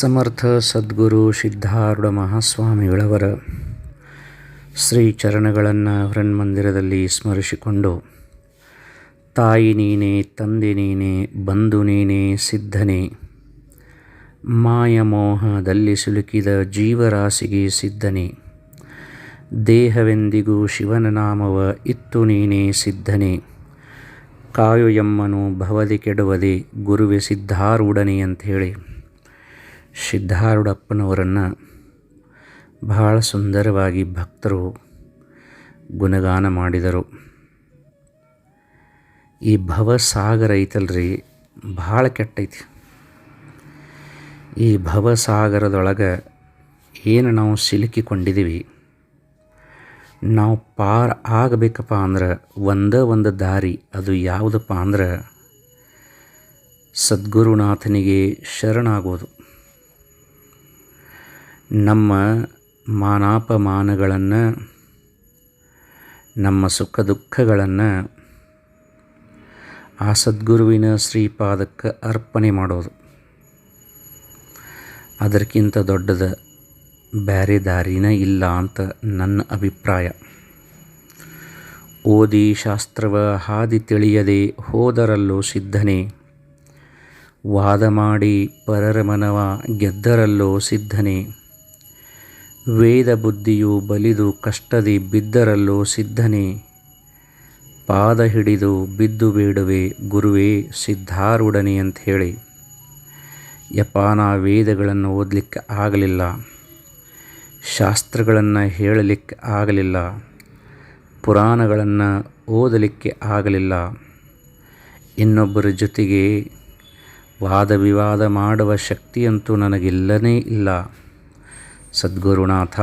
ಸಮರ್ಥ ಸದ್ಗುರು ಸಿದ್ಧಾರೂಢ ಮಹಾಸ್ವಾಮಿಗಳವರ ಶ್ರೀ ಚರಣಗಳನ್ನು ಹೃನ್ಮಂದಿರದಲ್ಲಿ ಸ್ಮರಿಸಿಕೊಂಡು, ತಾಯಿ ನೀನೇ, ತಂದೆ ನೀನೇ, ಬಂಧು ನೀನೇ, ಸಿದ್ಧನೇ. ಮಾಯಮೋಹದಲ್ಲಿ ಸಿಲುಕಿದ ಜೀವರಾಶಿಗೆ ಸಿದ್ಧನೆ. ದೇಹವೆಂದಿಗೂ ಶಿವನ ನಾಮವ ಇತ್ತು ನೀನೇ ಸಿದ್ಧನೆ. ಕಾಯು ಎಮ್ಮನು ಭವದಿ ಕೆಡುವದೆ ಗುರುವೆ ಸಿದ್ಧಾರೂಢನೆ ಅಂಥೇಳಿ. ಸಿದ್ಧಾರೂಢಪ್ಪನವರನ್ನು ಬಹಳ ಸುಂದರವಾಗಿ ಭಕ್ತರು ಗುಣಗಾನ ಮಾಡಿದರು. ಈ ಭವಸಾಗರ ಐತಲ್ರಿ ಭಾಳ ಕೆಟ್ಟೈತಿ. ಈ ಭವಸಾಗರದೊಳಗೆ ಏನು ನಾವು ಸಿಲುಕಿಕೊಂಡಿದ್ದೀವಿ ನಾವು ಪಾರ್ ಆಗಬೇಕಪ್ಪ ಅಂದ್ರೆ ಒಂದೇ ಒಂದು ದಾರಿ, ಅದು ಯಾವುದಪ್ಪ ಅಂದ್ರೆ ಸದ್ಗುರುನಾಥನಿಗೆ ಶರಣಾಗೋದು. ನಮ್ಮ ಮಾನಾಪಮಾನಗಳನ್ನು, ನಮ್ಮ ಸುಖ ದುಃಖಗಳನ್ನು ಆ ಸದ್ಗುರುವಿನ ಶ್ರೀಪಾದಕ್ಕೆ ಅರ್ಪಣೆ ಮಾಡೋದು. ಅದಕ್ಕಿಂತ ದೊಡ್ಡದ ಬೇರೆ ದಾರಿನ ಇಲ್ಲ ಅಂತ ನನ್ನ ಅಭಿಪ್ರಾಯ. ಓದಿ ಶಾಸ್ತ್ರವ ಹಾದಿ ತಿಳಿಯದೆ ಹೋದರಲ್ಲೂ ಸಿದ್ಧನೆ. ವಾದ ಮಾಡಿ ಪರರ ಮನವ ಗೆದ್ದರಲ್ಲೋ ಸಿದ್ಧನೇ. ವೇದ ಬುದ್ಧಿಯು ಬಲಿದು ಕಷ್ಟದಿ ಬಿದ್ದರಲ್ಲೋ ಸಿದ್ಧನೇ. ಪಾದ ಹಿಡಿದು ಬಿದ್ದು ಬೇಡುವೆ ಗುರುವೇ ಸಿದ್ಧಾರೂಢನೆ ಅಂತ ಹೇಳಿ ಯಪಾನ ವೇದಗಳನ್ನು ಓದಲಿಕ್ಕೆ ಆಗಲಿಲ್ಲ. ಶಾಸ್ತ್ರಗಳನ್ನು ಹೇಳಲಿಕ್ಕೆ ಆಗಲಿಲ್ಲ. ಪುರಾಣಗಳನ್ನು ಓದಲಿಕ್ಕೆ ಆಗಲಿಲ್ಲ. ಇನ್ನೊಬ್ಬರ ಜೊತೆಗೆ ವಾದ ವಿವಾದ ಮಾಡುವ ಶಕ್ತಿಯಂತೂ ನನಗಿಲ್ಲನೇ ಇಲ್ಲ. ಸದ್ಗುರುನಾಥ,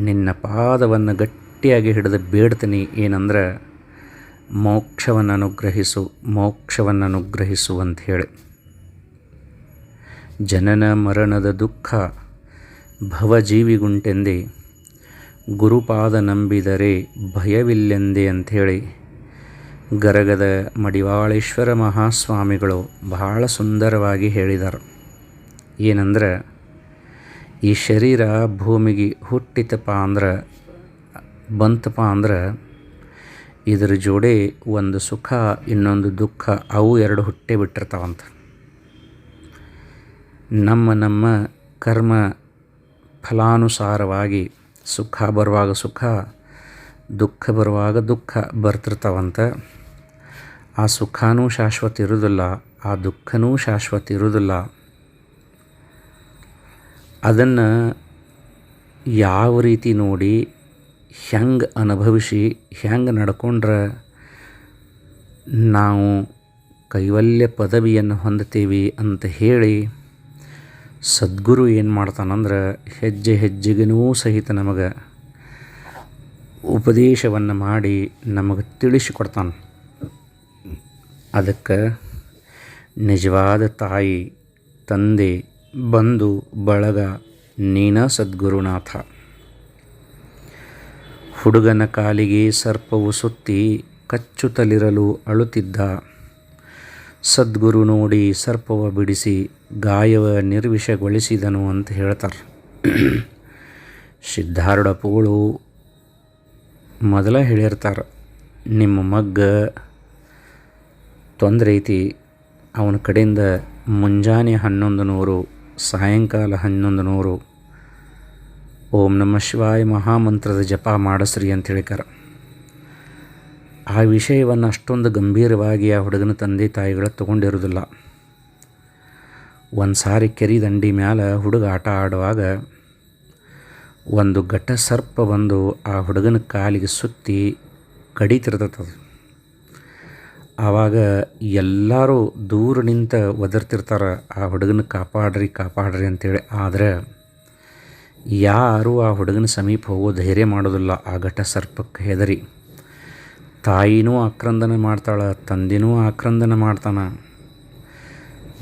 ನಿನ್ನ ಪಾದವನ್ನು ಗಟ್ಟಿಯಾಗಿ ಹಿಡಿದು ಬೇಡ್ತೀನಿ. ಏನಂದ್ರೆ ಮೋಕ್ಷವನ್ನು ಅನುಗ್ರಹಿಸು ಮೋಕ್ಷವನ್ನು ಅನುಗ್ರಹಿಸು ಅಂತ ಹೇಳಿ ಜನನ ಮರಣದ ದುಃಖ ಭವಜೀವಿಗುಂಟೆಂದೇ, ಗುರುಪಾದ ನಂಬಿದರೆ ಭಯವಿಲ್ಲೆಂದೇ ಅಂಥೇಳಿ. ಗರಗದ ಮಡಿವಾಳೇಶ್ವರ ಮಹಾಸ್ವಾಮಿಗಳು ಬಹಳ ಸುಂದರವಾಗಿ ಹೇಳಿದರು. ಏನಂದ್ರೆ ಈ ಶರೀರ ಭೂಮಿಗೆ ಹುಟ್ಟಿತಪ್ಪ ಅಂದ್ರೆ, ಬಂತಪ್ಪ ಅಂದ್ರೆ, ಇದರ ಜೋಡಿ ಒಂದು ಸುಖ, ಇನ್ನೊಂದು ದುಃಖ, ಅವು ಎರಡು ಹುಟ್ಟೆ ಬಿಟ್ಟಿರ್ತಾವಂತ. ನಮ್ಮ ನಮ್ಮ ಕರ್ಮ ಫಲಾನುಸಾರವಾಗಿ ಸುಖ ಬರುವಾಗ ಸುಖ, ದುಃಖ ಬರುವಾಗ ದುಃಖ ಬರ್ತಿರ್ತಾವಂತ. ಆ ಸುಖನೂ ಶಾಶ್ವತ ಇರೋದಿಲ್ಲ, ಆ ದುಃಖನೂ ಶಾಶ್ವತ ಇರೋದಿಲ್ಲ. ಅದನ್ನು ಯಾವ ರೀತಿ ನೋಡಿ ಹೆಂಗೆ ಅನುಭವಿಸಿ ಹೆಂಗೆ ನಡ್ಕೊಂಡ್ರೆ ನಾವು ಕೈವಲ್ಯ ಪದವಿಯನ್ನು ಹೊಂದ್ತೀವಿ ಅಂತ ಹೇಳಿ ಸದ್ಗುರು ಏನು ಮಾಡ್ತಾನಂದ್ರೆ ಹೆಜ್ಜೆ ಹೆಜ್ಜೆಗೂ ಸಹಿತ ನಮಗೆ ಉಪದೇಶವನ್ನು ಮಾಡಿ ನಮಗೆ ತಿಳಿಸಿಕೊಡ್ತಾನೆ. ಅದಕ್ಕೆ ನಿಜವಾದ ತಾಯಿ, ತಂದೆ ಬಂಧು ಬಳಗ ನೀನ ಸದ್ಗುರುನಾಥ. ಹುಡುಗನ ಕಾಲಿಗೆ ಸರ್ಪವು ಸುತ್ತಿ ಕಚ್ಚುತ್ತಲಿರಲು ಅಳುತ್ತಿದ್ದ. ಸದ್ಗುರು ನೋಡಿ ಸರ್ಪವ ಬಿಡಿಸಿ ಗಾಯವ ನಿರ್ವಿಷಗೊಳಿಸಿದನು ಅಂತ ಹೇಳ್ತಾರೆ. ಸಿದ್ಧಾರೂಢ ಪೂಳು ಮೊದಲ ಹೇಳಿರ್ತಾರೆ, ನಿಮ್ಮ ಮಗ್ಗ ತೊಂದರೆ ಐತಿ ಅವನ ಕಡೆಯಿಂದ ಮುಂಜಾನೆ ಹನ್ನೊಂದು ನೂರು ಸಾಯಂಕಾಲ ಹನ್ನೊಂದು ನೂರು. ಓಂ ನಮ ಶಿವಾಯ ಮಹಾಮಂತ್ರದ ಜಪ ಮಾಡಸ್ರಿ ಅಂತ ಹೇಳಿಕಾರ ಆ ವಿಷಯವನ್ನು ಅಷ್ಟೊಂದು ಗಂಭೀರವಾಗಿ ಆ ಹುಡುಗನ ತಂದೆ ತಾಯಿಗಳು ತಗೊಂಡಿರೋದಿಲ್ಲ. ಒಂದು ಸಾರಿ ಕೆರಿ ದಂಡಿ ಮ್ಯಾಲ ಹುಡುಗ ಆಟ ಆಡುವಾಗ ಒಂದು ಘಟ ಸರ್ಪ ಬಂದು ಆ ಹುಡುಗನ ಕಾಲಿಗೆ ಸುತ್ತಿ ಕಡಿತಿರ್ತದೆ ಆವಾಗ ಎಲ್ಲರೂ ದೂರ ನಿಂತ ಒದರ್ತಿರ್ತಾರೆ, ಆ ಹುಡುಗನ ಕಾಪಾಡ್ರಿ ಕಾಪಾಡ್ರಿ ಅಂತೇಳಿ. ಆದರೆ ಯಾರೂ ಆ ಹುಡುಗನ ಸಮೀಪ ಹೋಗೋ ಧೈರ್ಯ ಮಾಡೋದಿಲ್ಲ. ಆ ಘಟ ಸರ್ಪಕ್ಕೆ ಹೆದರಿ. ತಾಯಿನೂ ಆಕ್ರಂದನ ಮಾಡ್ತಾಳೆ, ತಂದೆನೂ ಆಕ್ರಂದನ ಮಾಡ್ತಾನೆ.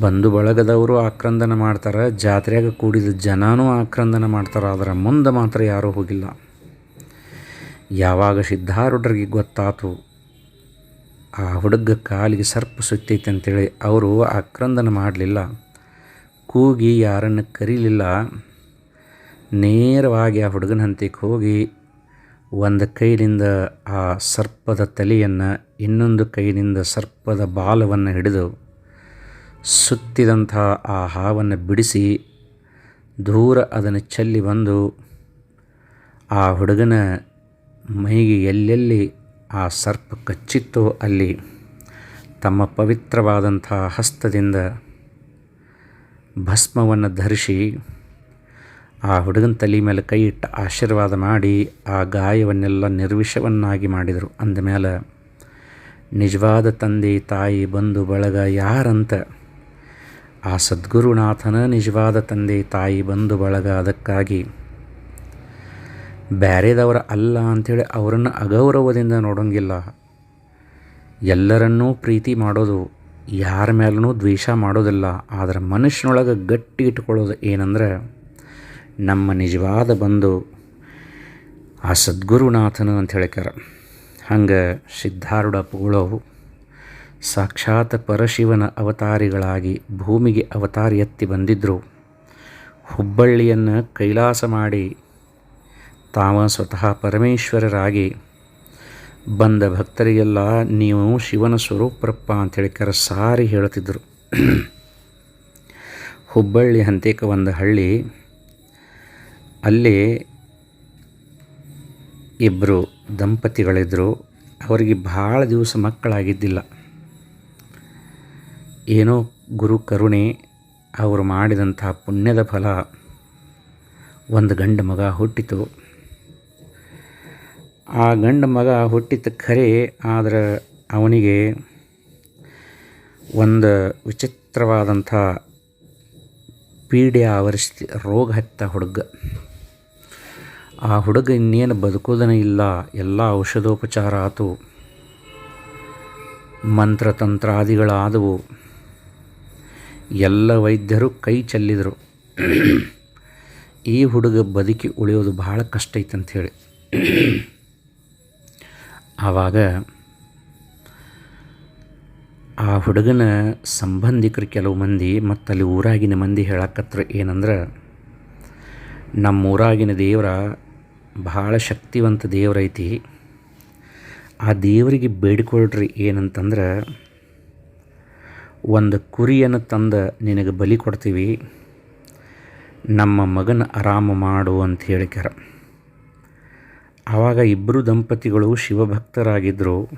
ಬಂಧು ಬಳಗದವರು ಆಕ್ರಂದನ ಮಾಡ್ತಾರೆ, ಜಾತ್ರೆಯಾಗ ಕೂಡಿದ ಜನನೂ ಆಕ್ರಂದನ ಮಾಡ್ತಾರೆ. ಅದರ ಮುಂದೆ ಮಾತ್ರ ಯಾರೂ ಹೋಗಿಲ್ಲ. ಯಾವಾಗ ಸಿದ್ಧಾರೂಢರಿಗೆ ಗೊತ್ತಾತು ಆ ಹುಡುಗ ಕಾಲಿಗೆ ಸರ್ಪ ಸುತ್ತೈತೆ ಅಂತೇಳಿ ಅವರು ಆಕ್ರಂದನ ಮಾಡಲಿಲ್ಲ. ಕೂಗಿ ಯಾರನ್ನು ಕರೀಲಿಲ್ಲ. ನೇರವಾಗಿ ಆ ಹುಡುಗನ ಹಂತಕ್ಕೆ ಹೋಗಿ ಒಂದು ಕೈಯಿಂದ ಆ ಸರ್ಪದ ತಲೆಯನ್ನು ಇನ್ನೊಂದು ಕೈಯಿಂದ ಸರ್ಪದ ಬಾಲವನ್ನು ಹಿಡಿದು ಸುತ್ತಿದಂಥ ಆ ಹಾವನ್ನು ಬಿಡಿಸಿ ದೂರ ಅದನ್ನು ಚೆಲ್ಲಿ ಬಂದು ಆ ಹುಡುಗನ ಮೈಗೆ ಎಲ್ಲೆಲ್ಲಿ ಆ ಸರ್ಪ ಕಚ್ಚಿತ್ತು ಅಲ್ಲಿ ತಮ್ಮ ಪವಿತ್ರವಾದಂಥ ಹಸ್ತದಿಂದ ಭಸ್ಮವನ್ನು ಧರಿಸಿ ಆ ಹುಡುಗನ ತಲೆ ಮೇಲೆ ಕೈ ಇಟ್ಟು ಆಶೀರ್ವಾದ ಮಾಡಿ ಆ ಗಾಯವನ್ನೆಲ್ಲ ನಿರ್ವಿಷವನ್ನಾಗಿ ಮಾಡಿದರು. ಅಂದಮೇಲೆ ನಿಜವಾದ ತಂದೆ ತಾಯಿ ಬಂಧು ಬಳಗ ಯಾರಂತ? ಆ ಸದ್ಗುರುನಾಥನ ನಿಜವಾದ ತಂದೆ ತಾಯಿ ಬಂಧು ಬಳಗ ಅದಕ್ಕಾಗಿ ಬೇರೆದವರ ಅಲ್ಲ ಅಂಥೇಳಿ ಅವರನ್ನು ಅಗೌರವದಿಂದ ನೋಡೋಂಗಿಲ್ಲ. ಎಲ್ಲರನ್ನೂ ಪ್ರೀತಿ ಮಾಡೋದು, ಯಾರ ಮೇಲೂ ದ್ವೇಷ ಮಾಡೋದಿಲ್ಲ. ಆದರೆ ಮನುಷ್ಯನೊಳಗೆ ಗಟ್ಟಿ ಇಟ್ಕೊಳ್ಳೋದು ಏನಂದ್ರೆ, ನಮ್ಮ ನಿಜವಾದ ಬಂಧು ಆ ಸದ್ಗುರುನಾಥನು ಅಂತ ಹೇಳಿಕಾರ ಹಂಗೆ ಸಿದ್ಧಾರೂಢಪ್ಪಗಳು ಸಾಕ್ಷಾತ್ ಪರಶಿವನ ಅವತಾರಿಗಳಾಗಿ ಭೂಮಿಗೆ ಅವತಾರ ಎತ್ತಿ ಬಂದಿದ್ದರು ಹುಬ್ಬಳ್ಳಿಯನ್ನು ಕೈಲಾಸ ಮಾಡಿ ತಾವ ಸ್ವತಃ ಪರಮೇಶ್ವರರಾಗಿ. ಬಂದ ಭಕ್ತರಿಗೆಲ್ಲ, ನೀವು ಶಿವನ ಸ್ವರೂಪರಪ್ಪ ಅಂತೇಳಿ ಕರ ಸಾರಿ ಹೇಳುತ್ತಿದ್ದರು ಹುಬ್ಬಳ್ಳಿ ಹಂತೇಕ ಒಂದು ಹಳ್ಳಿ. ಅಲ್ಲಿ ಇಬ್ಬರು ದಂಪತಿಗಳಿದ್ದರು ಅವರಿಗೆ ಭಾಳ ದಿವಸ ಮಕ್ಕಳಾಗಿದ್ದಿಲ್ಲ. ಏನೋ ಗುರು ಕರುಣೆ, ಅವರು ಮಾಡಿದಂಥ ಪುಣ್ಯದ ಫಲ. ಒಂದು ಗಂಡು ಮಗ ಹುಟ್ಟಿತು. ಆ ಗಂಡ ಮಗ ಹುಟ್ಟಿದ ಖರೆ ಆದರೆ ಅವನಿಗೆ ಒಂದು ವಿಚಿತ್ರವಾದಂಥ ಪೀಡೆ ಆವರಿಸ್ತಿ, ರೋಗ ಹತ್ತ ಹುಡುಗ. ಆ ಹುಡುಗ ಇನ್ನೇನು ಬದುಕೋದನೇ ಇಲ್ಲ, ಎಲ್ಲ ಔಷಧೋಪಚಾರ ಆತು. ಮಂತ್ರತಂತ್ರಾದಿಗಳಾದವು. ಎಲ್ಲ ವೈದ್ಯರು ಕೈ ಚೆಲ್ಲಿದರು. ಈ ಹುಡುಗ ಬದುಕಿ ಉಳಿಯೋದು ಭಾಳ ಕಷ್ಟ ಐತಂಥೇಳಿ ಆವಾಗ ಆ ಹುಡುಗನ ಸಂಬಂಧಿಕರು ಕೆಲವು ಮಂದಿ ಮತ್ತು ಅಲ್ಲಿ ಊರಾಗಿನ ಮಂದಿ ಹೇಳಕತ್ರ ಏನಂದ್ರೆ ನಮ್ಮ ಊರಾಗಿನ ದೇವರ ಭಾಳ ಶಕ್ತಿವಂತ ದೇವರೈತಿ ಆ ದೇವರಿಗೆ ಬೇಡಿಕೊಳ್ರಿ ಏನಂತಂದ್ರೆ, ಒಂದು ಕುರಿಯನ್ನು ತಂದ ನಿನಗೆ ಬಲಿ ಕೊಡ್ತೀವಿ, ನಮ್ಮ ಮಗನ ಆರಾಮ ಮಾಡು ಅಂತ ಹೇಳಿಕ್ಯಾರ. ಆವಾಗ ಇಬ್ಬರು ದಂಪತಿಗಳು ಶಿವಭಕ್ತರಾಗಿದ್ದರು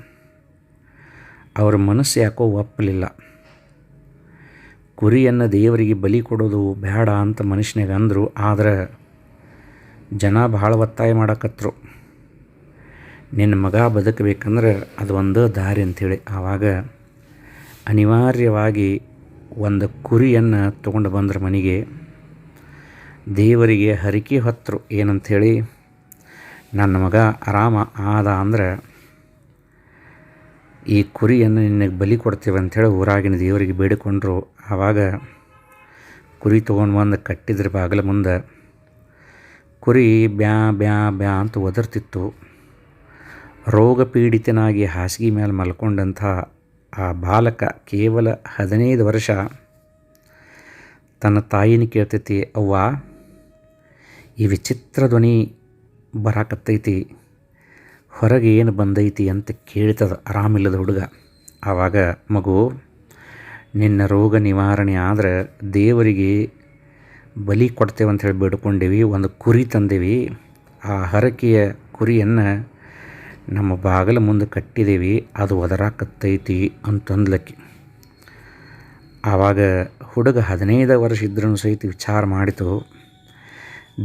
ಅವರ ಮನಸ್ಸು ಯಾಕೋ ಒಪ್ಪಲಿಲ್ಲ. ಕುರಿಯನ್ನು ದೇವರಿಗೆ ಬಲಿ ಕೊಡೋದು ಬೇಡ ಅಂತ ಮನುಷ್ಯನಿಗೆ ಅಂದರು. ಆದರೆ ಜನ ಭಾಳ ಒತ್ತಾಯ ಮಾಡಕತ್ರು. ನಿನ್ನ ಮಗ ಬದುಕಬೇಕಂದ್ರೆ ಅದು ಒಂದು ದಾರಿ ಅಂಥೇಳಿ ಆವಾಗ ಅನಿವಾರ್ಯವಾಗಿ ಒಂದು ಕುರಿಯನ್ನು ತೊಗೊಂಡು ಬಂದ್ರೆ ಮನೆಗೆ. ದೇವರಿಗೆ ಹರಿಕೆ ಹೊತ್ತರು ಏನಂಥೇಳಿ ನನ್ನ ಮಗ ಆರಾಮ ಆದ ಅಂದ್ರೆ ಈ ಕುರಿಯನ್ನು ನಿನಗೆ ಬಲಿ ಕೊಡ್ತೇವೆ ಅಂಥೇಳಿ ಊರಾಗಿನ ದೇವರಿಗೆ ಬೇಡಿಕೊಂಡ್ರು. ಆವಾಗ ಕುರಿ ತೊಗೊಂಡು ಬಂದು ಕಟ್ಟಿದ್ರೆ ಬಾಗಿಲ ಮುಂದೆ ಕುರಿ ಬ್ಯಾ ಬ್ಯಾ ಬ್ಯಾ ಅಂತ ಒದರ್ತಿತ್ತು. ರೋಗ ಪೀಡಿತನಾಗಿ ಹಾಸಿಗೆ ಮೇಲೆ ಮಲ್ಕೊಂಡಂಥ ಆ ಬಾಲಕ ಕೇವಲ ಹದಿನೈದು ವರ್ಷ. ತನ್ನ ತಾಯಿನ ಕೇಳ್ತೈತಿ, ಅವ್ವ, ಈ ವಿಚಿತ್ರ ಧ್ವನಿ ಬರಾಕತ್ತೈತಿ, ಹೊರಗೆ ಏನು ಬಂದೈತಿ ಅಂತ ಕೇಳ್ತದ ಆರಾಮಿಲ್ಲದ ಹುಡುಗ. ಆವಾಗ ಮಗು, ನಿನ್ನ ರೋಗ ನಿವಾರಣೆ ಆದ್ರೆ ದೇವರಿಗೆ ಬಲಿ ಕೊಡ್ತೇವೆ ಅಂತ ಹೇಳಿ ಬೇಡ್ಕೊಂಡೇವಿ, ಒಂದು ಕುರಿ ತಂದೇವಿ. ಆ ಹರಕೆಯ ಕುರಿಯನ್ನು ನಮ್ಮ ಬಾಗಿಲ ಮುಂದೆ ಕಟ್ಟಿದೇವಿ, ಅದು ಒದರಾಕತ್ತೈತಿ ಅಂತಂದ್ಲಕ್ಕಿ. ಆವಾಗ ಹುಡುಗ ಹದಿನೈದು ವರ್ಷ ಇದ್ರೂ ಸಹಿತ ವಿಚಾರ ಮಾಡಿತು.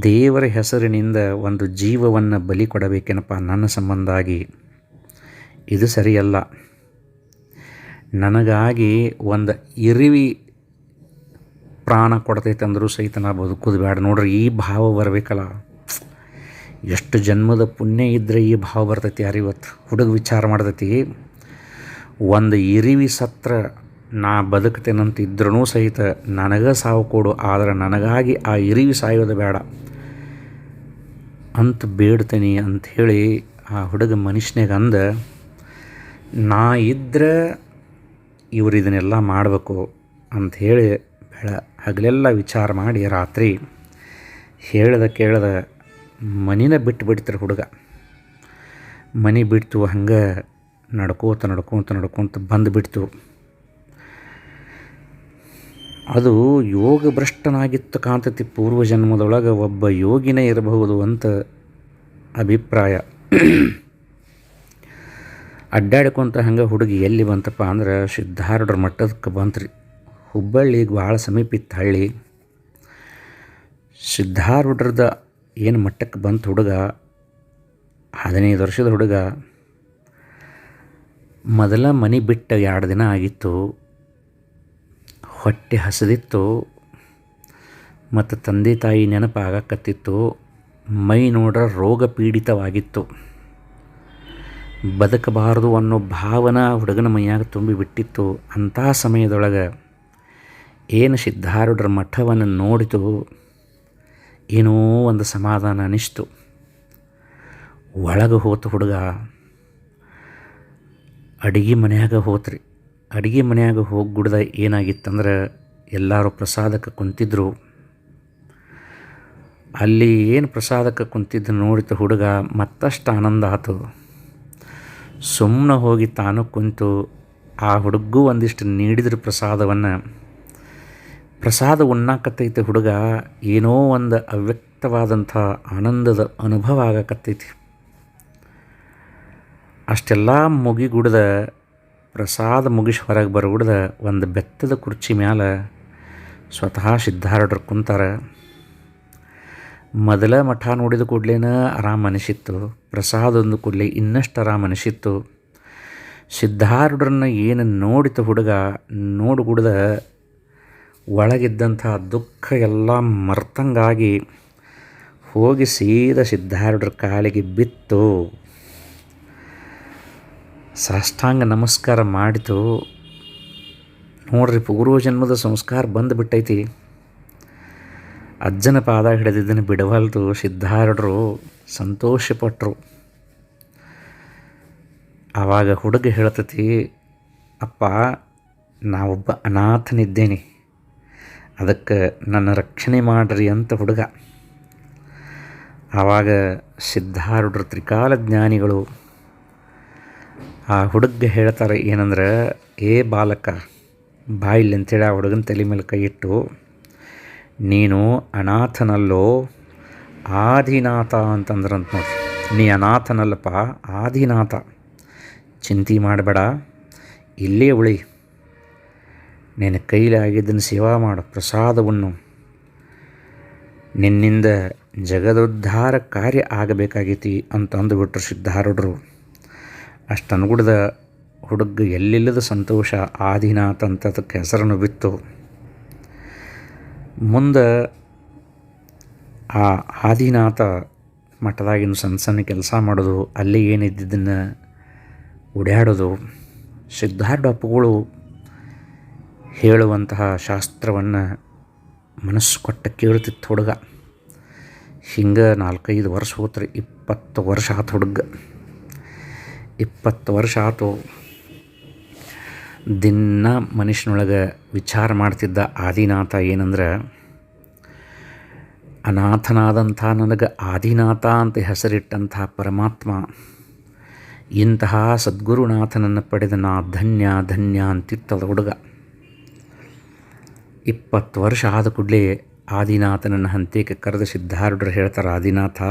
ದೇವರ ಹೆಸರಿನಿಂದ ಒಂದು ಜೀವವನ್ನು ಬಲಿ ಕೊಡಬೇಕೇನಪ್ಪ ನನ್ನ ಸಂಬಂಧಾಗಿ. ಇದು ಸರಿಯಲ್ಲ. ನನಗಾಗಿ ಒಂದು ಇರಿವಿ ಪ್ರಾಣ ಕೊಡ್ತೈತೆ ಅಂದರೂ ಸಹಿತ ನಾ ಬದುಕೋದು ಬೇಡ ನೋಡ್ರಿ, ಈ ಭಾವ ಬರಬೇಕಲ್ಲ. ಎಷ್ಟು ಜನ್ಮದ ಪುಣ್ಯ ಇದ್ದರೆ ಈ ಭಾವ ಬರ್ತೈತಿ ಯಾರಿವತ್ತು ಹುಡುಗ ವಿಚಾರ ಮಾಡ್ತೈತಿ. ಒಂದು ಇರಿವಿ ಸತ್ರ ನಾ ಬದುಕ್ತೇನಂತ ಇದ್ರೂ ಸಹಿತ ನನಗೆ ಸಾವು ಕೊಡು, ಆದರೆ ನನಗಾಗಿ ಆ ಇರಿವಿ ಸಾಯೋದು ಬೇಡ. ಅಂತ ಬೇಡ್ತೇನೆ ಅಂಥೇಳಿ ಆ ಹುಡುಗ ಮನುಷ್ಯನಿಗೆ ಅಂದ, ನಾ ಇದ್ರೆ ಇವರು ಇದನ್ನೆಲ್ಲ ಮಾಡಬೇಕು ಅಂಥೇಳಿ ಬೆಳ ಹಗಲೆಲ್ಲ ವಿಚಾರ ಮಾಡಿ ರಾತ್ರಿ ಹೇಳ್ದ ಕೇಳ್ದ ಮನಿನ ಬಿಟ್ಟು ಬಿಡ್ತಾರೆ ಹುಡುಗ. ಮನೆ ಬಿಡ್ತು, ಹಂಗೆ ನಡ್ಕೋತ ನಡ್ಕೊತ ನಡ್ಕೊತ ಬಂದು ಬಿಡ್ತು. ಅದು ಯೋಗ ಭ್ರಷ್ಟನಾಗಿತ್ತು ಕಾಂತತಿ ಪೂರ್ವಜನ್ಮದೊಳಗೆ ಒಬ್ಬ ಯೋಗಿನೇ ಇರಬಹುದು ಅಂತ ಅಭಿಪ್ರಾಯ. ಅಡ್ಡಾಡಿಕೊಂತ ಹಂಗೆ ಹುಡುಗಿ ಎಲ್ಲಿ ಬಂತಪ್ಪ ಅಂದ್ರೆ ಸಿದ್ಧಾರೂಢರ ಮಟ್ಟದಕ್ಕೆ ಬಂತ್ರಿ. ಹುಬ್ಬಳ್ಳಿಗೆ ಭಾಳ ಸಮೀಪ ಇತ್ತು ಹಳ್ಳಿ ಸಿದ್ಧಾರೂಢರದ ಏನು ಮಟ್ಟಕ್ಕೆ ಬಂತು ಹುಡುಗ, ಹದಿನೈದು ವರ್ಷದ ಹುಡುಗ, ಮೊದಲ ಮನೆ ಬಿಟ್ಟ ಎರಡು ದಿನ ಆಗಿತ್ತು. ಹೊಟ್ಟೆ ಹಸಿದಿತ್ತು, ಮತ್ತು ತಂದೆ ತಾಯಿ ನೆನಪಾಗಕತ್ತಿತ್ತು, ಮೈ ನೋಡ್ರ ರೋಗ ಪೀಡಿತವಾಗಿತ್ತು. ಬದುಕಬಾರದು ಅನ್ನೋ ಭಾವನಾ ಹುಡುಗನ ಮೈಯಾಗ ತುಂಬಿ ಬಿಟ್ಟಿತ್ತು. ಅಂಥ ಸಮಯದೊಳಗೆ ಏನು ಸಿದ್ಧಾರೂಢರ ಮಠವನ್ನು ನೋಡಿತು, ಏನೋ ಒಂದು ಸಮಾಧಾನ ಅನಿಸ್ತು. ಒಳಗೆ ಹೋತು ಹುಡುಗ, ಅಡುಗೆ ಮನೆಯಾಗ ಹೋತ್ರಿ. ಅಡಿಗೆ ಮನೆಯಾಗ ಹೋಗಿ ಗುಡ್ದ ಏನಾಗಿತ್ತಂದ್ರೆ ಎಲ್ಲರೂ ಪ್ರಸಾದಕ್ಕೆ ಕುಂತಿದ್ರು. ಅಲ್ಲಿ ಏನು ಪ್ರಸಾದಕ್ಕೆ ಕುಂತಿದ್ದು ನೋಡಿದ ಹುಡುಗ ಮತ್ತಷ್ಟು ಆನಂದ ಆತು. ಸುಮ್ಮನೆ ಹೋಗಿ ತಾನು ಕುಂತು ಆ ಹುಡುಗೂ ಒಂದಿಷ್ಟು ನೀಡಿದ್ರ ಪ್ರಸಾದವನ್ನು. ಪ್ರಸಾದ ಉಣ್ಣಾಕತ್ತೈತೆ ಹುಡುಗ, ಏನೋ ಒಂದು ಅವ್ಯಕ್ತವಾದಂಥ ಆನಂದದ ಅನುಭವ ಆಗಕತ್ತೈತಿ. ಅಷ್ಟೆಲ್ಲ ಮುಗಿಗುಡ್ದ ಪ್ರಸಾದ ಮುಗಿಸಿ ಹೊರಗೆ ಬರಗುಡ್ದ ಒಂದು ಬೆತ್ತದ ಕುರ್ಚಿ ಮ್ಯಾಲೆ ಸ್ವತಃ ಸಿದ್ಧಾರೂಢರು ಕುಂತಾರೆ. ಮೊದಲ ಮಠ ನೋಡಿದ ಕೂಡಲೇನ ಆರಾಮ ಅನಿಸಿತ್ತು. ಪ್ರಸಾದ ಒಂದು ಕೂಡಲೇ ಇನ್ನಷ್ಟು ಆರಾಮ ಅನಿಸಿತ್ತು. ಸಿದ್ಧಾರೂಢರನ್ನ ಏನು ನೋಡಿತು ಹುಡುಗ ನೋಡಿಗುಡ್ದ ಒಳಗಿದ್ದಂಥ ದುಃಖ ಎಲ್ಲ ಮರ್ತಂಗಾಗಿ ಹೋಗಿ ಸೀದ ಸಿದ್ಧಾರೂಢರ ಕಾಲಿಗೆ ಬಿತ್ತು. ಸಾಷ್ಟಾಂಗ ನಮಸ್ಕಾರ ಮಾಡಿತು. ನೋಡ್ರಿ ಪೂರ್ವಜನ್ಮದ ಸಂಸ್ಕಾರ ಬಂದು ಬಿಟ್ಟೈತಿ ಅಜ್ಜನ ಪಾದ ಹಿಡಿದಿದ್ದನ್ನು ಬಿಡವಲ್ದು ಸಿದ್ಧಾರಡರು ಸಂತೋಷಪಟ್ಟರು ಆವಾಗ ಹುಡುಗ ಹೇಳ್ತತಿ, ಅಪ್ಪ, ನಾವೊಬ್ಬ ಅನಾಥನಿದ್ದೇನೆ. ಅದಕ್ಕೆ ನನ್ನ ರಕ್ಷಣೆ ಮಾಡ್ರಿ ಅಂತ ಹುಡುಗ. ಆವಾಗ ಸಿದ್ಧಾರೂಢರು ತ್ರಿಕಾಲ ಜ್ಞಾನಿಗಳು ಆ ಹುಡುಗ ಹೇಳ್ತಾರೆ ಏನಂದ್ರೆ, ಏ ಬಾಲಕ, ಬಾಯಿಲಿ ಅಂತೇಳಿ ಆ ಹುಡುಗನ ತಲೆ ಮೇಲೆ ಕೈ ಇಟ್ಟು, ನೀನು ಅನಾಥನಲ್ಲೋ, ಆದಿನಾಥ ಅಂತಂದ್ರಂತ ನೋಡಿ. ನೀ ಅನಾಥನಲ್ಲಪ್ಪ, ಆದಿನಾಥ. ಚಿಂತೆ ಮಾಡಬೇಡ, ಇಲ್ಲೇ ಉಳಿ. ನಿನ್ನ ಕೈಲಿ ಆಗಿದ್ದನ್ನು ಸೇವಾ ಮಾಡು, ಪ್ರಸಾದವನ್ನು. ನಿನ್ನಿಂದ ಜಗದೋದ್ಧಾರ ಕಾರ್ಯ ಆಗಬೇಕಾಗೈತಿ ಅಂತ ಅಂದುಬಿಟ್ರು ಸಿದ್ಧಾರೂಢರು. ಅಷ್ಟು ಅನುಗುಡ್ದ ಹುಡುಗ ಎಲ್ಲಿಲ್ಲದ ಸಂತೋಷ ಆದಿನಾಥ ಅಂತ ಅದಕ್ಕೆ ಹೆಸರನ್ನು ಬಿತ್ತು. ಮುಂದೆ ಆ ಆದಿನಾಥ ಮಠದಾಗಿನ ಸಣ್ಣ ಸಣ್ಣ ಕೆಲಸ ಮಾಡೋದು, ಅಲ್ಲಿ ಏನಿದ್ದಿದ್ದನ್ನು ಓಡಾಡೋದು ಸಿದ್ಧಾರ್ಥ ಅಪ್ಪುಗಳು ಹೇಳುವಂತಹ ಶಾಸ್ತ್ರವನ್ನು ಮನಸ್ಸು ಕೊಟ್ಟ ಕೇಳ್ತಿತ್ತು ಹುಡುಗ. ಹಿಂಗೆ ನಾಲ್ಕೈದು ವರ್ಷ ಹೋತ್ರಿ ಇಪ್ಪತ್ತು ವರ್ಷ ಆತ ಹುಡುಗ. ಇಪ್ಪತ್ತು ವರ್ಷ ಆತು. ದಿನ ಮನುಷ್ಯನೊಳಗೆ ವಿಚಾರ ಮಾಡ್ತಿದ್ದ ಆದಿನಾಥ ಏನಂದ್ರೆ, ಅನಾಥನಾದಂಥ ನನಗೆ ಆದಿನಾಥ ಅಂತ ಹೆಸರಿಟ್ಟಂಥ ಪರಮಾತ್ಮ, ಇಂತಹ ಸದ್ಗುರುನಾಥನನ್ನು ಪಡೆದ ನಾ ಧನ್ಯ ಧನ್ಯ ಅಂತಿತ್ತದ ಹುಡುಗ. ಇಪ್ಪತ್ತು ವರ್ಷ ಆದ ಕೂಡಲೇ ಆದಿನಾಥನನ್ನು ಹಂತೇಕ ಕರೆದ ಸಿದ್ಧಾರೂಢರು ಹೇಳ್ತಾರೆ, ಆದಿನಾಥ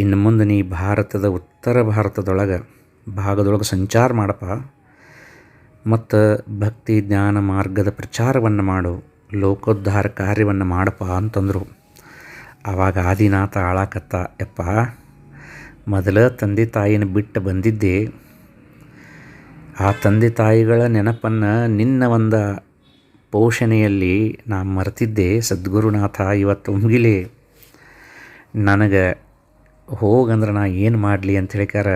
ಇನ್ನು ಮುಂದೆ ನೀ ಭಾರತದ ಉತ್ತರ ಭಾರತದೊಳಗೆ ಭಾಗದೊಳಗೆ ಸಂಚಾರ ಮಾಡಪ್ಪ. ಮತ್ತು ಭಕ್ತಿ, ಜ್ಞಾನ ಮಾರ್ಗದ ಪ್ರಚಾರವನ್ನು ಮಾಡು. ಲೋಕೋದ್ಧಾರ ಕಾರ್ಯವನ್ನು ಮಾಡಪ್ಪ ಅಂತಂದರು. ಆವಾಗ ಆದಿನಾಥ ಆಳಾಕತ್ತ, ಯಪ್ಪ, ಮೊದಲ ತಂದೆ ತಾಯಿನ ಬಿಟ್ಟು ಬಂದಿದ್ದೆ. ಆ ತಂದೆ ತಾಯಿಗಳ ನೆನಪನ್ನು ನಿನ್ನ ಒಂದು ಪೋಷಣೆಯಲ್ಲಿ ನಾ ಮರೆತಿದ್ದೆ. ಸದ್ಗುರುನಾಥ, ಇವತ್ತು ಮುಗಿಲಿ ನನಗೆ ಹೋಗಂದ್ರೆ ನಾ ಏನು ಮಾಡಲಿ ಅಂತ ಹೇಳಿಕಾರ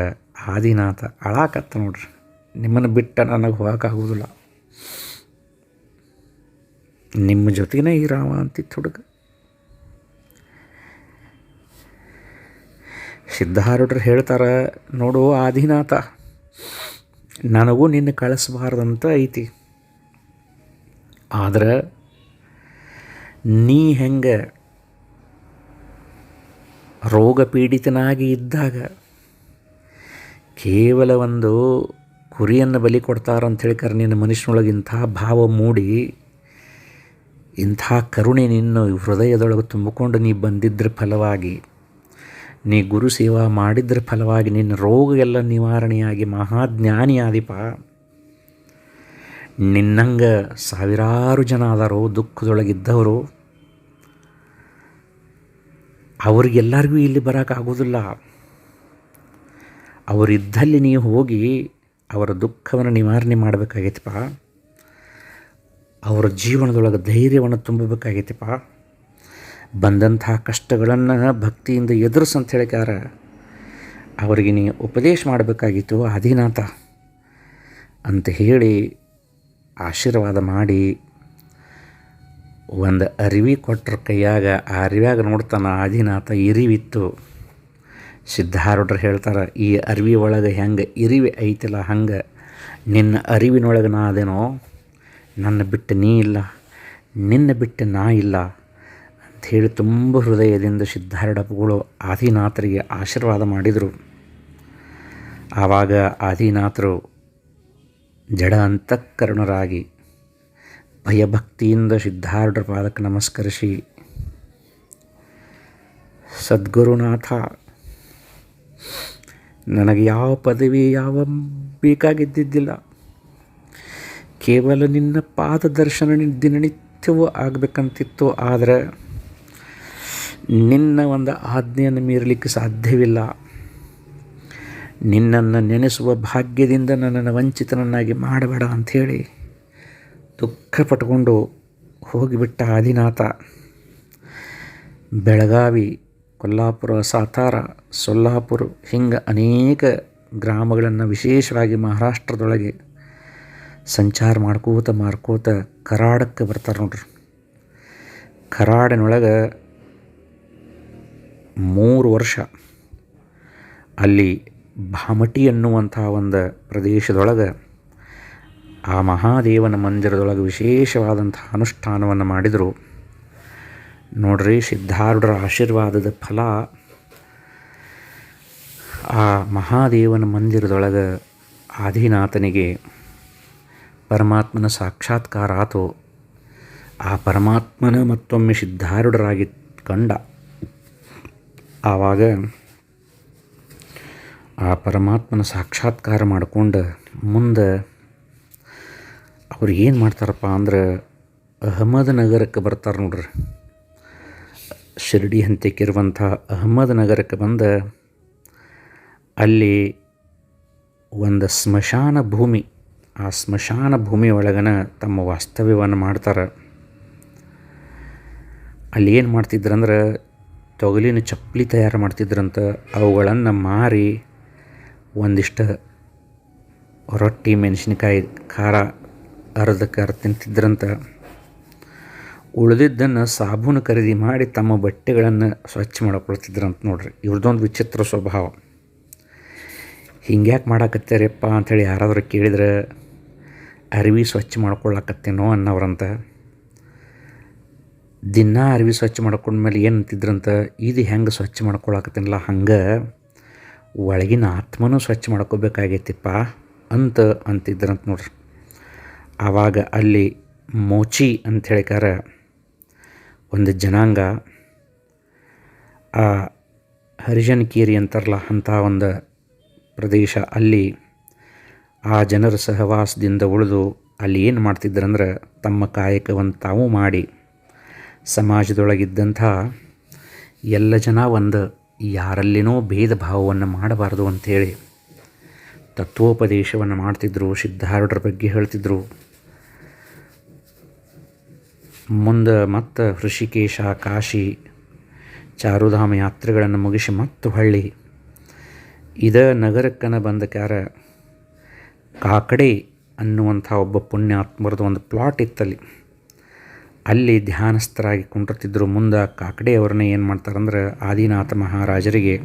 ಆದಿನಾಥ ಅಳಾಕತ್ತ ನೋಡ್ರಿ. ನಿಮ್ಮನ್ನು ಬಿಟ್ಟ ನನಗೆ ಹೋಗೋಕ್ಕಾಗೋದಿಲ್ಲ ನಿಮ್ಮ ಜೊತೆಗೇ ಇರಾವ ಅಂತಿತ್ತು ಹುಡುಗ. ಸಿದ್ಧಾರೂಢರು ಹೇಳ್ತಾರೆ, ನೋಡು ಆದಿನಾಥ, ನನಗೂ ನಿನ್ನ ಕಳಿಸ್ಬಾರ್ದಂತ ಐತಿ. ಆದ್ರೆ ನೀ ಹೆಂಗೆ ರೋಗ ಪೀಡಿತನಾಗಿ ಇದ್ದಾಗ ಕೇವಲ ಒಂದು ಕುರಿಯನ್ನು ಬಲಿ ಕೊಡ್ತಾರಂಥೇಳಿ ಕರೆ ನಿನ್ನ ಮನುಷ್ಯನೊಳಗೆ ಇಂಥ ಭಾವ ಮೂಡಿ ಇಂಥ ಕರುಣೆ ನಿನ್ನ ಹೃದಯದೊಳಗೆ ತುಂಬಿಕೊಂಡು ನೀ ಬಂದಿದ್ದರ ಫಲವಾಗಿ, ನೀ ಗುರು ಸೇವಾ ಮಾಡಿದ್ರ ಫಲವಾಗಿ, ನಿನ್ನ ರೋಗ ಎಲ್ಲ ನಿವಾರಣೆಯಾಗಿ ಮಹಾಜ್ಞಾನಿಯಾದಿಪ. ನಿನ್ನಂಗೆ ಸಾವಿರಾರು ಜನ ಆದಾರೋ, ದುಃಖದೊಳಗಿದ್ದವರು ಅವ್ರಿಗೆಲ್ಲರಿಗೂ ಇಲ್ಲಿ ಬರೋಕ್ಕಾಗೋದಿಲ್ಲ ಅವರಿದ್ದಲ್ಲಿ ನೀವು ಹೋಗಿ ಅವರ ದುಃಖವನ್ನು ನಿವಾರಣೆ ಮಾಡಬೇಕಾಗೈತಪ್ಪ ಅವರ ಜೀವನದೊಳಗೆ ಧೈರ್ಯವನ್ನು ತುಂಬಬೇಕಾಗೈತಿಪ್ಪ ಬಂದಂಥ ಕಷ್ಟಗಳನ್ನು ಭಕ್ತಿಯಿಂದ ಎದುರಿಸಂತ ಹೇಳಿಕಾರ ಅವರಿಗೆ ನೀ ಉಪದೇಶ ಮಾಡಬೇಕಾಗಿತ್ತು ಅಧೀನಾಥ ಅಂತ ಹೇಳಿ ಆಶೀರ್ವಾದ ಮಾಡಿ ಒಂದು ಅರಿವಿ ಕೊಟ್ಟರು ಕೈಯಾಗ, ಆ ಅರಿವ್ಯಾಗ ನೋಡ್ತಾನೆ ಆದಿನಾಥ ಇರಿವಿತ್ತು. ಸಿದ್ಧಾರೂಢರು ಹೇಳ್ತಾರೆ, ಈ ಅರಿವಿ ಒಳಗೆ ಹೆಂಗೆ ಇರಿವಿ ಐತಿಲ್ಲ ಹಂಗೆ. ನಿನ್ನ ಅರಿವಿನೊಳಗೆ ನಾ ಅದೇನೋ, ನನ್ನ ಬಿಟ್ಟು ನೀ ಇಲ್ಲ, ನಿನ್ನ ಬಿಟ್ಟು ನಾ ಇಲ್ಲ ಅಂಥೇಳಿ ತುಂಬ ಹೃದಯದಿಂದ ಸಿದ್ಧಾರೂಢಪ್ಪಗಳು ಆದಿನಾಥರಿಗೆ ಆಶೀರ್ವಾದ ಮಾಡಿದರು. ಆವಾಗ ಆದಿನಾಥರು ಜಡ ಅಂತಃಕರಣರಾಗಿ ಭಯಭಕ್ತಿಯಿಂದ ಸಿದ್ಧಾರ್ಢರ ಪಾದಕ್ಕೆ ನಮಸ್ಕರಿಸಿ, ಸದ್ಗುರುನಾಥ, ನನಗೆ ಯಾವ ಪದವಿ ಯಾವ ಬೇಕಾಗಿದ್ದಿದ್ದಿಲ್ಲ. ಕೇವಲ ನಿನ್ನ ಪಾದ ದರ್ಶನ ದಿನನಿತ್ಯವೂ ಆಗಬೇಕಂತಿತ್ತು, ಆದರೆ ನಿನ್ನ ಒಂದು ಆಜ್ಞೆಯನ್ನು ಮೀರಲಿಕ್ಕೆ ಸಾಧ್ಯವಿಲ್ಲ. ನಿನ್ನನ್ನು ನೆನೆಸುವ ಭಾಗ್ಯದಿಂದ ನನ್ನನ್ನು ವಂಚಿತನನ್ನಾಗಿ ಮಾಡಬೇಡ ಅಂಥೇಳಿ ದುಃಖ ಪಟ್ಕೊಂಡು ಹೋಗಿಬಿಟ್ಟ ಆದಿನಾಥ. ಬೆಳಗಾವಿ, ಕೊಲ್ಲಾಪುರ, ಸಾತಾರ, ಸೊಲ್ಲಾಪುರ ಹಿಂಗೆ ಅನೇಕ ಗ್ರಾಮಗಳನ್ನು ವಿಶೇಷವಾಗಿ ಮಹಾರಾಷ್ಟ್ರದೊಳಗೆ ಸಂಚಾರ ಮಾಡ್ಕೋತ ಮಾರ್ಕೋತ ಕರಾಡಕ್ಕೆ ಬರ್ತಾರೆ ನೋಡ್ರಿ. ಕರಾಡಿನೊಳಗೆ ಮೂರು ವರ್ಷ ಅಲ್ಲಿ ಭಾಮಟಿ ಅನ್ನುವಂಥ ಒಂದು ಪ್ರದೇಶದೊಳಗೆ ಆ ಮಹಾದೇವನ ಮಂದಿರದೊಳಗೆ ವಿಶೇಷವಾದಂಥ ಅನುಷ್ಠಾನವನ್ನು ಮಾಡಿದರು. ನೋಡ್ರಿ, ಸಿದ್ಧಾರೂಢರ ಆಶೀರ್ವಾದದ ಫಲ ಆ ಮಹಾದೇವನ ಮಂದಿರದೊಳಗೆ ಆದಿನಾಥನಿಗೆ ಪರಮಾತ್ಮನ ಸಾಕ್ಷಾತ್ಕಾರ ಆತು. ಆ ಪರಮಾತ್ಮನ ಮತ್ತೊಮ್ಮೆ ಸಿದ್ಧಾರೂಢರಾಗಿ ಕಂಡ. ಆವಾಗ ಆ ಪರಮಾತ್ಮನ ಸಾಕ್ಷಾತ್ಕಾರ ಮಾಡಿಕೊಂಡು ಮುಂದೆ ಅವ್ರು ಏನು ಮಾಡ್ತಾರಪ್ಪ ಅಂದ್ರೆ ಅಹಮದ್ ನಗರಕ್ಕೆ ಬರ್ತಾರೆ ನೋಡ್ರಿ. ಶಿರಡಿ ಹಂತಕ್ಕಿರುವಂಥ ಅಹಮದ್ ನಗರಕ್ಕೆ ಬಂದ ಅಲ್ಲಿ ಒಂದು ಸ್ಮಶಾನ ಭೂಮಿ, ಆ ಸ್ಮಶಾನ ಭೂಮಿ ಒಳಗನ ತಮ್ಮ ವಾಸ್ತವ್ಯವನ್ನು ಮಾಡ್ತಾರೆ. ಅಲ್ಲಿ ಏನು ಮಾಡ್ತಿದ್ರಂದ್ರೆ ತೊಗಲಿನ ಚಪ್ಪಲಿ ತಯಾರು ಮಾಡ್ತಿದ್ರಂತ, ಅವುಗಳನ್ನು ಮಾರಿ ಒಂದಿಷ್ಟು ರೊಟ್ಟಿ, ಮೆಣಸಿನ್ಕಾಯಿ, ಖಾರ ಅರ್ಧಕ್ಕೆ ಅರ್ಧ ತಿಂತಿದ್ರಂತ. ಉಳಿದಿದ್ದನ್ನು ಸಾಬೂನು ಖರೀದಿ ಮಾಡಿ ತಮ್ಮ ಬಟ್ಟೆಗಳನ್ನು ಸ್ವಚ್ಛ ಮಾಡ್ಕೊಳ್ತಿದ್ರಂತ ನೋಡ್ರಿ. ಇವ್ರದ್ದೊಂದು ವಿಚಿತ್ರ ಸ್ವಭಾವ. ಹಿಂಗ್ಯಾಕೆ ಮಾಡಾಕತ್ತೀರಪ್ಪ ಅಂಥೇಳಿ ಯಾರಾದರೂ ಕೇಳಿದ್ರೆ ಅರಿವಿ ಸ್ವಚ್ಛ ಮಾಡ್ಕೊಳ್ಳಾಕತ್ತೇನೋ ಅನ್ನೋರಂತ ದಿನ ಅರಿವಿ ಸ್ವಚ್ಛ ಮಾಡ್ಕೊಂಡ್ಮೇಲೆ ಏನು ಅಂತಿದ್ರಂತ ಇದು ಹೆಂಗೆ ಸ್ವಚ್ಛ ಮಾಡ್ಕೊಳಕತ್ತೇನಲ್ಲ ಹಂಗೆ ಒಳಗಿನ ಆತ್ಮನೂ ಸ್ವಚ್ಛ ಮಾಡ್ಕೋಬೇಕಾಗೈತಿಪ್ಪ ಅಂತ ಅಂತಿದ್ರಂತ ನೋಡ್ರಿ. ಆವಾಗ ಅಲ್ಲಿ ಮೋಚಿ ಅಂತ ಹೇಳಿಕಾರ ಒಂದು ಜನಾಂಗ. ಆ ಹರಿಜನ್ ಕೀರಿ ಅಂತಾರಲ್ಲ ಅಂಥ ಒಂದು ಪ್ರದೇಶ ಅಲ್ಲಿ ಆ ಜನರ ಸಹವಾಸದಿಂದ ಉಳಿದು ಅಲ್ಲಿ ಏನು ಮಾಡ್ತಿದ್ರಂದ್ರೆ ತಮ್ಮ ಕಾಯಕವನ್ನು ತಾವು ಮಾಡಿ ಸಮಾಜದೊಳಗಿದ್ದಂಥ ಎಲ್ಲ ಜನ ಒಂದು ಯಾರಲ್ಲಿನೋ ಭೇದ ಭಾವವನ್ನು ಮಾಡಬಾರ್ದು ಅಂಥೇಳಿ ತತ್ವೋಪದೇಶವನ್ನು ಮಾಡ್ತಿದ್ರು, ಸಿದ್ಧಾರೂಢರ ಬಗ್ಗೆ ಹೇಳ್ತಿದ್ರು. ಮುಂದೆ ಮತ್ತು ಹೃಷಿಕೇಶ, ಕಾಶಿ, ಚಾರುಧಾಮ ಯಾತ್ರೆಗಳನ್ನು ಮುಗಿಸಿ ಮತ್ತು ಹಳ್ಳಿ. ಇದ ನಗರಕ್ಕನ ಬಂದ ಕ್ಯಾರ ಕಾಕಡೆ ಅನ್ನುವಂಥ ಒಬ್ಬ ಪುಣ್ಯಾತ್ಮರದು ಒಂದು ಪ್ಲಾಟ್ ಇತ್ತಲ್ಲಿ. ಅಲ್ಲಿ ಧ್ಯಾನಸ್ಥರಾಗಿ ಕುಂಟಿರ್ತಿದ್ರು ಮುಂದೆ ಕಾಕಡೆ ಅವ್ರನ್ನ ಏನು ಮಾಡ್ತಾರಂದ್ರೆ ಆದಿನಾಥ ಮಹಾರಾಜರಿಗೆ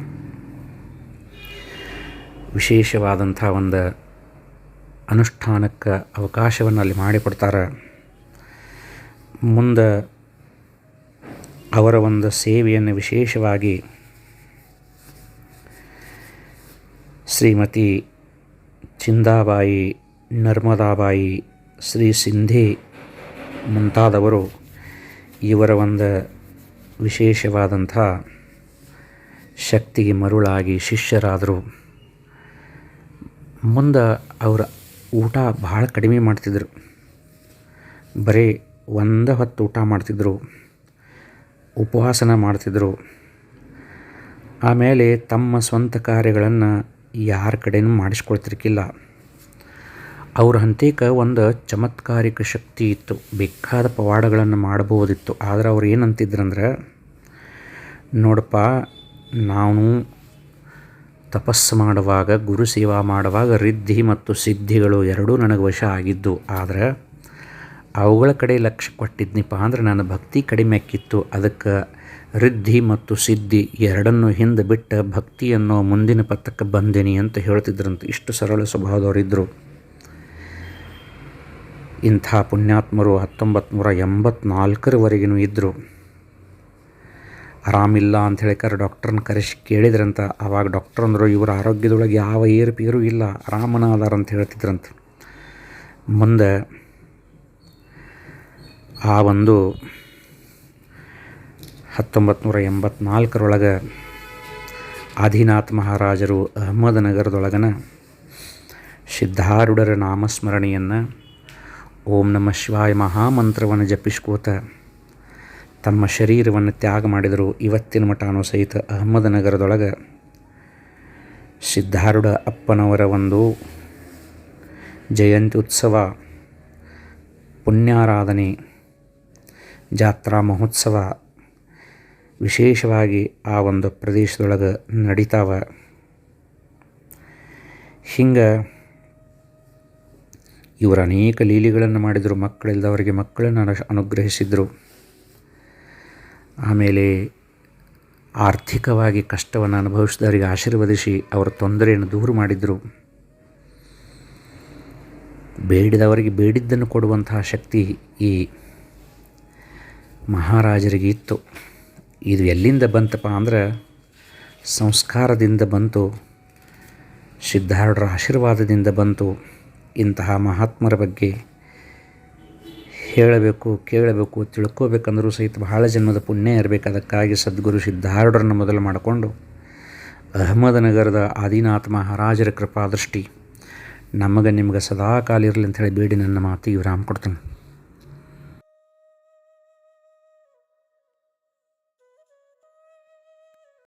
ವಿಶೇಷವಾದಂಥ ಒಂದು ಅನುಷ್ಠಾನಕ್ಕೆ ಅವಕಾಶವನ್ನು ಅಲ್ಲಿ ಮಾಡಿಕೊಡ್ತಾರೆ. ಮುಂದೆ ಅವರ ಒಂದು ಸೇವೆಯನ್ನು ವಿಶೇಷವಾಗಿ ಶ್ರೀಮತಿ ಚಿಂದಾಬಾಯಿ, ನರ್ಮದಾಬಾಯಿ, ಶ್ರೀ ಸಿಂಧಿ ಮುಂತಾದವರು ಇವರ ಒಂದು ವಿಶೇಷವಾದಂಥ ಶಕ್ತಿಗೆ ಮರುಳಾಗಿ ಶಿಷ್ಯರಾದರು. ಮುಂದೆ ಅವರ ಊಟ ಭಾಳ ಕಡಿಮೆ ಮಾಡ್ತಿದ್ರು. ಬರೀ ಒಂದು ಹೊತ್ತು ಊಟ ಮಾಡ್ತಿದ್ದರು ಉಪವಾಸನ ಮಾಡ್ತಿದ್ದರು ಆಮೇಲೆ ತಮ್ಮ ಸ್ವಂತ ಕಾರ್ಯಗಳನ್ನು ಯಾರ ಕಡೆನೂ ಮಾಡಿಸ್ಕೊಳ್ತಿರ್ಕಿಲ್ಲ. ಅವ್ರ ಹಂತೇಕ ಒಂದು ಚಮತ್ಕಾರಿಕ ಶಕ್ತಿ ಇತ್ತು, ಬೇಕಾದ ಪವಾಡಗಳನ್ನು ಮಾಡ್ಬೋದಿತ್ತು ಆದರೆ ಅವ್ರು ಏನಂತಿದ್ರಂದ್ರೆ ನೋಡಪ್ಪ, ನಾನು ತಪಸ್ಸು ಮಾಡುವಾಗ, ಗುರು ಸೇವಾ ಮಾಡುವಾಗ, ರಿದ್ಧಿ ಮತ್ತು ಸಿದ್ಧಿಗಳು ಎರಡೂ ನನಗೆ ವಶ ಆಗಿದ್ದು. ಆದರೆ ಅವುಗಳ ಕಡೆ ಲಕ್ಷ್ಯ ಕೊಟ್ಟಿದ್ನಿಪ್ಪ ಅಂದ್ರೆ ನನ್ನ ಭಕ್ತಿ ಕಡಿಮೆ ಆಕ್ಕಿತ್ತು ಅದಕ್ಕೆ ರಿದ್ಧಿ ಮತ್ತು ಸಿದ್ಧಿ ಎರಡನ್ನು ಹಿಂದೆ ಬಿಟ್ಟು ಭಕ್ತಿಯನ್ನು ಮುಂದಿನ ಪಥಕ್ಕೆ ಬಂದಿನಿ ಅಂತ ಹೇಳ್ತಿದ್ರಂತ. ಇಷ್ಟು ಸರಳ ಸ್ವಭಾವದವರಿದ್ದರು ಇಂಥ ಪುಣ್ಯಾತ್ಮರು ಹತ್ತೊಂಬತ್ತು ನೂರ ಎಂಬತ್ನಾಲ್ಕರವರೆಗೂ ಇದ್ದರು ಆರಾಮಿಲ್ಲ ಅಂತ ಕರೆ ಡಾಕ್ಟ್ರನ್ನ ಕರೆಸಿ ಕೇಳಿದ್ರಂತ. ಆವಾಗ ಡಾಕ್ಟ್ರ್ ಅಂದರು, ಇವರ ಆರೋಗ್ಯದೊಳಗೆ ಯಾವ ಏರುಪೇರು ಇಲ್ಲ. ಆರಾಮನ ಅದಾರ ಅಂತ ಹೇಳ್ತಿದ್ರಂತ. ಮುಂದೆ ಆ ಒಂದು ಹತ್ತೊಂಬತ್ತು ನೂರ ಎಂಬತ್ನಾಲ್ಕರೊಳಗೆ ಆದಿನಾಥ್ ಮಹಾರಾಜರು ಅಹಮದನಗರದೊಳಗನ ಸಿದ್ಧಾರೂಢರ ನಾಮಸ್ಮರಣೆಯನ್ನು ಓಂ ನಮ ಶಿವಾಯ ಮಹಾಮಂತ್ರವನ್ನು ಜಪಿಸ್ಕೋತ ತಮ್ಮ ಶರೀರವನ್ನು ತ್ಯಾಗ ಮಾಡಿದರು. ಇವತ್ತಿನ ಮಠಾನು ಸಹಿತ ಅಹಮದನಗರದೊಳಗೆ ಸಿದ್ಧಾರೂಢ ಅಪ್ಪನವರ ಒಂದು ಜಯಂತಿ ಉತ್ಸವ ಪುಣ್ಯಾರಾಧನೆ ಜಾತ್ರಾ ಮಹೋತ್ಸವ ವಿಶೇಷವಾಗಿ ಆ ಒಂದು ಪ್ರದೇಶದೊಳಗೆ ನಡೀತಾವ. ಹಿಂಗೆ ಇವರು ಅನೇಕ ಲೀಲೆಗಳನ್ನು ಮಾಡಿದರು, ಮಕ್ಕಳಿಲ್ಲದವರಿಗೆ ಮಕ್ಕಳನ್ನು ಅನು ಅನುಗ್ರಹಿಸಿದರು. ಆಮೇಲೆ ಆರ್ಥಿಕವಾಗಿ ಕಷ್ಟವನ್ನು ಅನುಭವಿಸಿದವರಿಗೆ ಆಶೀರ್ವದಿಸಿ ಅವರ ತೊಂದರೆಯನ್ನು ದೂರ ಮಾಡಿದರು. ಬೇಡಿದವರಿಗೆ ಬೇಡಿದ್ದನ್ನು ಕೊಡುವಂತಹ ಶಕ್ತಿ ಈ ಮಹಾರಾಜರಿಗೆ ಇತ್ತು. ಇದು ಎಲ್ಲಿಂದ ಬಂತಪ್ಪ ಅಂದ್ರೆ ಸಂಸ್ಕಾರದಿಂದ ಬಂತು, ಸಿದ್ಧಾರೂಢರ ಆಶೀರ್ವಾದದಿಂದ ಬಂತು. ಇಂತಹ ಮಹಾತ್ಮರ ಬಗ್ಗೆ ಹೇಳಬೇಕು, ಕೇಳಬೇಕು, ತಿಳ್ಕೋಬೇಕಂದರೂ ಸಹಿತ ಬಹಳ ಜನ್ಮದ ಪುಣ್ಯ ಇರಬೇಕು. ಅದಕ್ಕಾಗಿ ಸದ್ಗುರು ಸಿದ್ಧಾರೂಢರನ್ನು ಮೊದಲು ಮಾಡಿಕೊಂಡು ಅಹಮದನಗರದ ಆದಿನಾಥ ಮಹಾರಾಜರ ಕೃಪಾದೃಷ್ಟಿ ನಮಗೆ ನಿಮ್ಗೆ ಸದಾ ಕಾಲ ಇರಲಿ ಹೇಳಿ ಬೇಡಿ ನನ್ನ ಮಾತಿಗೆ ವಿರಾಮ ಕೊಡ್ತಾನೆ.